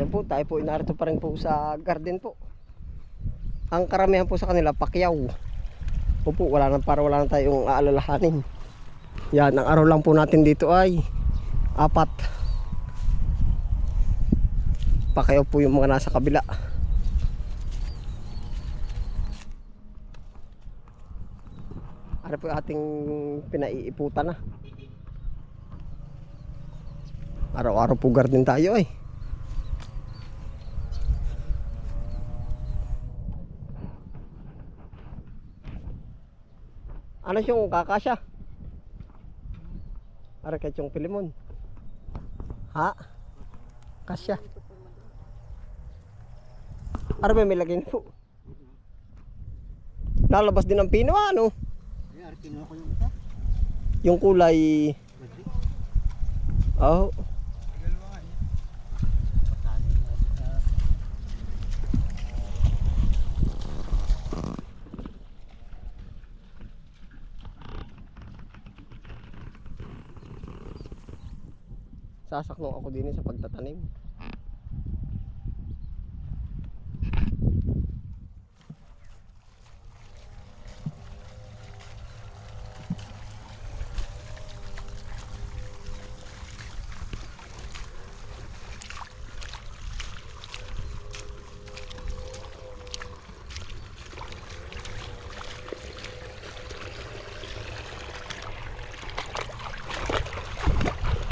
Ayan po, tayo po inarito pa rin po sa garden po. Ang karamihan po sa kanila, pakyaw. Opo, wala na, para wala na tayong aalalahanin. Yan, ang araw lang po natin dito ay apat. Pakyaw po yung mga nasa kabila. Ano po ating pinaiiputan na. Araw-araw po garden tayo eh. Ano yung kakasya? Ano kaya yung pilimon? Ha? Kasya? Ba may lagay po? Lalabas din ang pino ano? Ay, ko yung isa. Yung kulay... Oh, sasaklong ako din sa pagtatanim.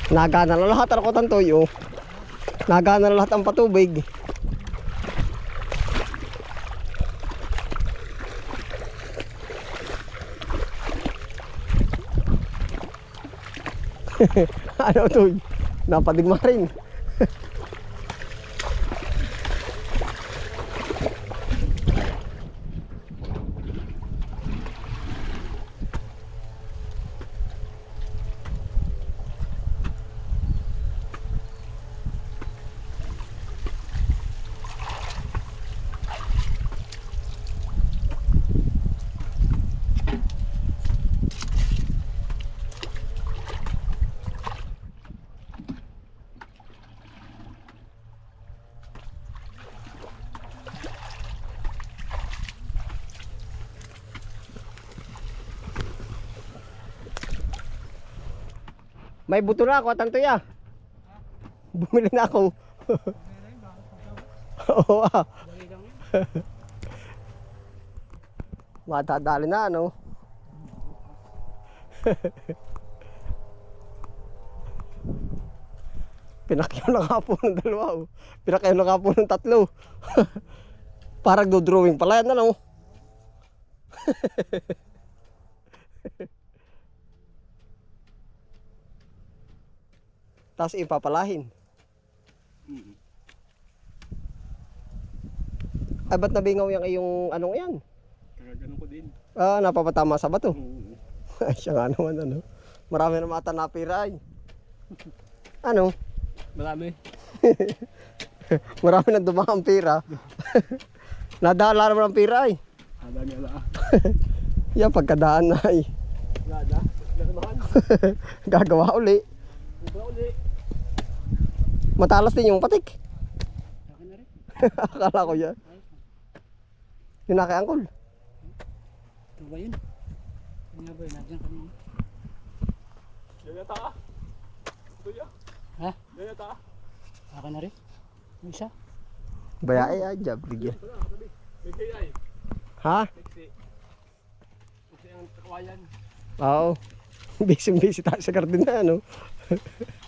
Nagana na lahat ang kotan toyo. Nagana na lahat ang patubig. ano to? Napadigma rin. May buto na ako, tanto ya. Bumili na ako. Oo ah. Matadali na ano. Pinakyaw na nga po ng dalawa. Oh. Pinakyaw na po ng tatlo. Parang do drawing pala yan ano. Tapos ipapalahin. Mm. Ay, ba't nabingaw yung iyong anong yan? Kaya ganun ko din. Ah, napapatama sa bato. Ay, siya nga naman ano. Marami na mata napira ay. Ano? Marami. Marami na dumang pira. Nadala naman ang pira ay. Ada niya ala. Yan, pagkadaan na ay. Wala na. Gagawa uli. Ito uli. Matalas din yung patik. Na. Akala ko yan. Yung nakaangkol. Ito ba yun? Ano nga ba yun? Nandiyan kanina. Yan yata ah. Ito. Ha? Yan yata ah. Akin na rin. Yung isa. Bayae ay, jab, KI. Ha? Taxi ang kakawayan. Oo. Busy-busy tayo sa garden na ano.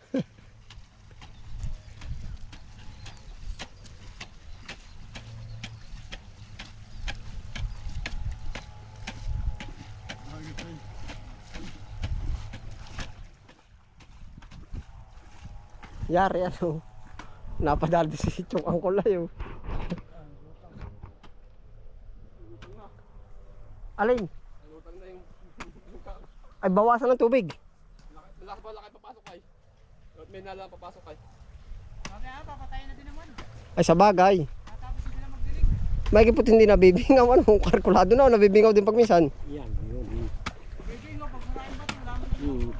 Yari ano. Napadali si Chong Angkol ay oh. Alin? Na Ay, bawasan ng tubig. laki- Malaki ba laki papasok kay? May nala papasok kay. Mamaya papatayin na din naman. Ay, sa bagay. Tatapos sila magdilig. May kipot hindi nabibingaw. Ano, kalkulado na. Nabibingaw din pag minsan. Yan, yun. Bibingo, pag ba.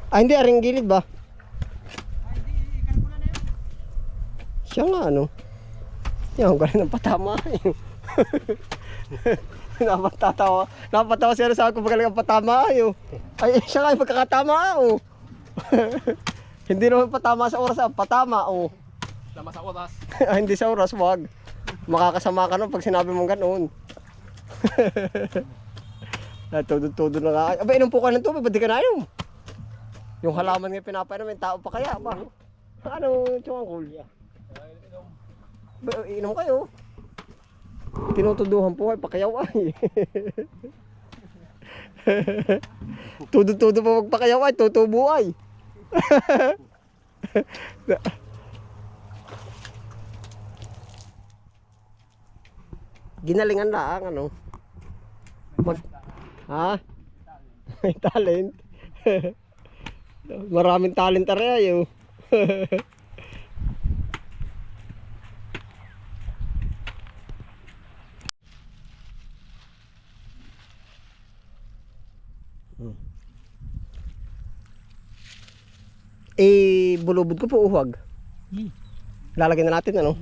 Ay, hindi. Aring gilid ba? Ay, di, ikalkula na yun. Siya nga, ano. Yan, galing ng patama. napatatawa. Napatawa siya sa akin pag galing ang patama. Ay, oh. ay siya nga yung pagkakatama. Oh. hindi naman patama sa oras. Ah. Patama. Oh. Tama sa oras. Ah, hindi sa oras, wag. Makakasama ka nun pag sinabi mong ganoon. Natudo-tudo na nga. Aba, inom po ka ng tubig, ba't di ka nainom? Yung halaman nga pinapainom, may tao pa kaya ba? Ano, chungangkul? Ba, inom kayo. Tinutuduhan po ay pakayaw ay. Tudo-tudo pa magpakayaw ay, tutubo ay. Ginalingan lang, ano? Mag... Ha? May talent. Maraming talent oh. areayo. Eh, bulubod ko po uhuwag. Hmm. Lalagyan na natin, ano?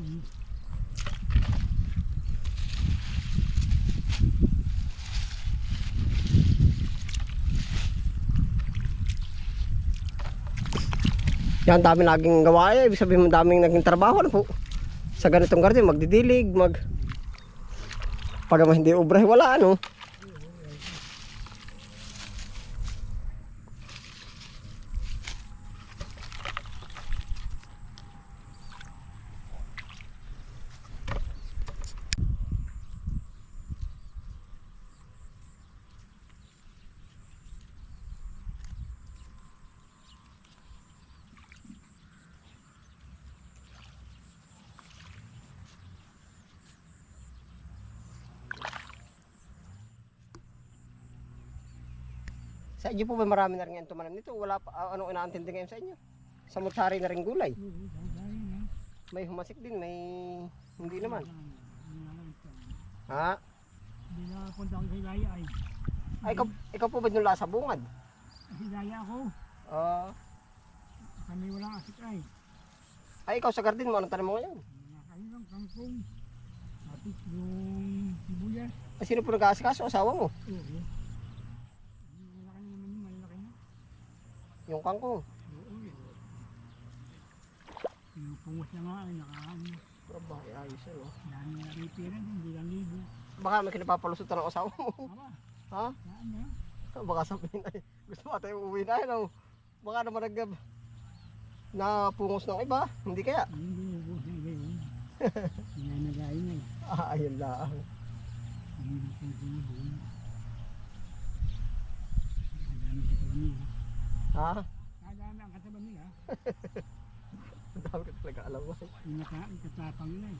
Yan, dami naging gawa eh. Ibig sabihin mo daming naging trabaho na po. Sa ganitong garden, magdidilig, mag... Pag hindi ubra, wala ano. Sa inyo po ba marami na rin ngayon tumanim nito? Wala pa, ah, anong inaantindi ngayon sa inyo? Sa na rin gulay. May humasik din, may hindi naman. Ha? Hindi na punta ako sa Hilaya ay. Ay, ikaw, ikaw po ba nula sa bungad? Hilaya ako. Ah, Kami walang asik ay. ay, ikaw sa garden mo, anong tanim mo ngayon? Nakain lang kangkong. Tapos yung sibuyas. Ay, sino po nag-aasikaso? Asawa mo? Oo. Malaki naman yun, malaki na. Yung kangkong. Oo. Yung pungos na nga ay nakakaan. Babae, ayos eh, oh. Dami na ripira din, hindi lang libo. Baka may kinapapalusot ng asawa mo. Ha? na? Baka sabihin ay, gusto mo tayo uuwi na yun, oh. Baka naman nag na pungos ng iba, hindi kaya? Hindi, na iba yun. Nanagayin na eh. Ah, ayun lang. Hindi na kung sinihon. Madami sa tabi nila. Ha? Madami ang katawan nila. Ang dami ka talaga alam mo. Yung naka, yung katapang nila eh.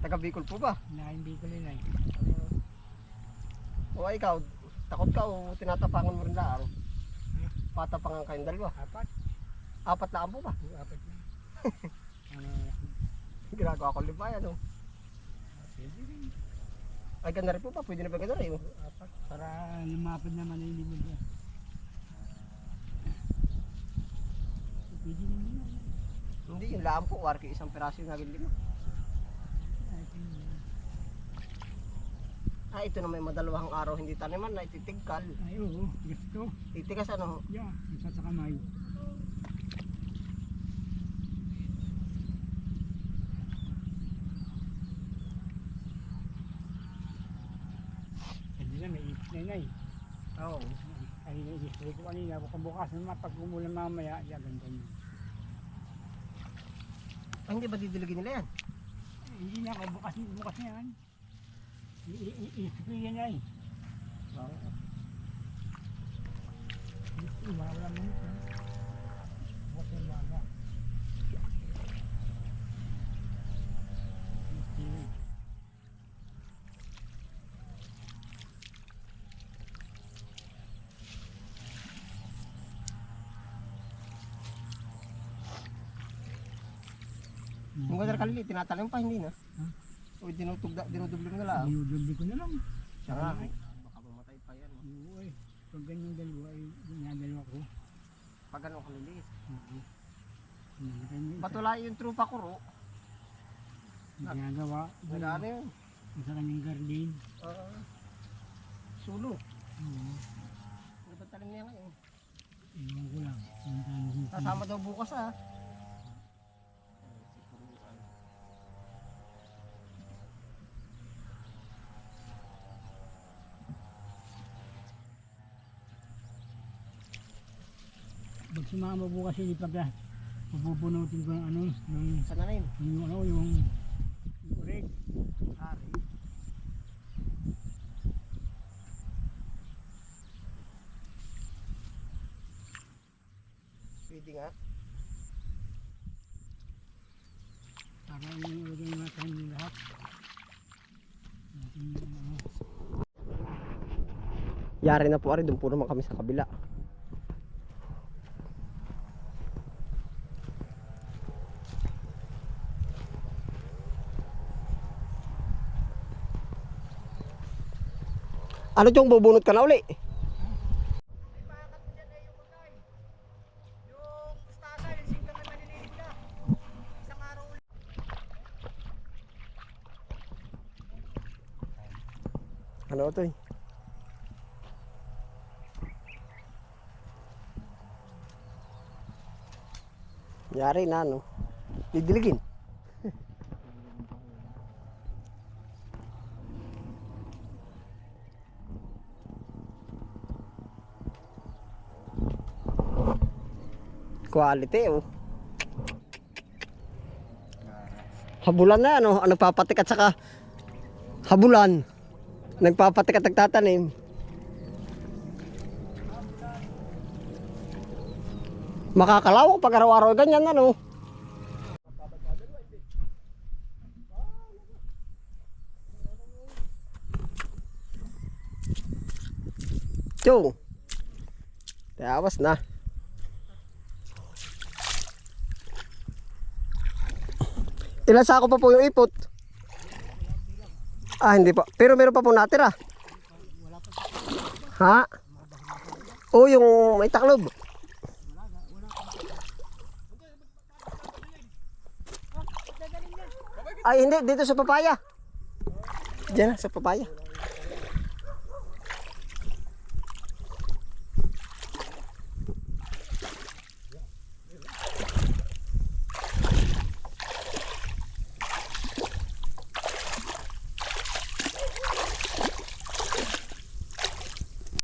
Taga Bicol po ba? Lain Bicol nila eh. O ikaw, takot ka o tinatapangan mo rin lang? Patapangan kayong dalawa. Apat. Apat na po ba? O, apat na. Ano, Ginagawa ko lima yan, oh. pwede rin. Ay, ganda rin po ba? Pwede na ba ganda rin? oh? Apat. Para lumapad naman ang limod yan. Pwede rin yun. Hindi, yung laan po. Warki isang peraso yung naging lima. Ah, ito na may madalawang araw hindi taniman na ititigkal. Ay, oo. Gusto. Titigas ano? Yeah, isa sa kamay. Hindi na, may ipit na ay. Oo. Ay, i-spray ko kanina. Kung bukas naman, pag umulan mamaya, ya, ganda yun. Ay, hindi ba didiligin nila yan? Eh, Hindi na ako, bukas, bukas na yan. I-spray yan ay. Oo. I- Wala mo nito. Bukas na baga. I-spray. Ganda kalili, tinatanim pa, hindi na. Hmm? O dinutugda, dinudubli mo na lang. Dinudubli ko na lang. Siya nga, eh. baka mamatay pa yan. Oo eh. Pag ganyan dalawa ay ginadalawa ko. Pag ano kaliliit. Oo. Patulay yung trupa ko, ro. Ginagawa. Nag-ano yun? Sa kanyang garden. Ah, sulo. Oo. Ano ba talim niya ngayon? Iwan ko lang. Kasama daw bukas ah. Pag sumama bukas yun, pag pupunutin ko ng ano, ng, Sa nanim. yung ano, yung, yung red. Ari. Pwede nga. Para yung yung mga tanim lahat. Ano, Yari na po ari, doon po naman kami sa kabila. Ano yung bubunot ka na uli? Ano ito eh? Yari na ano. Didiligin. Quality oh. Habulan na ano, nagpapatik at saka habulan. Nagpapatik at nagtatanim. Makakalawak pag araw-araw ganyan ano. Chong. Tawas na. Ilan sako pa po yung ipot? Ah, hindi pa. Pero meron pa po natira. Ha? Oh, yung may taklob. Ay, hindi. Dito sa papaya. Diyan, sa papaya.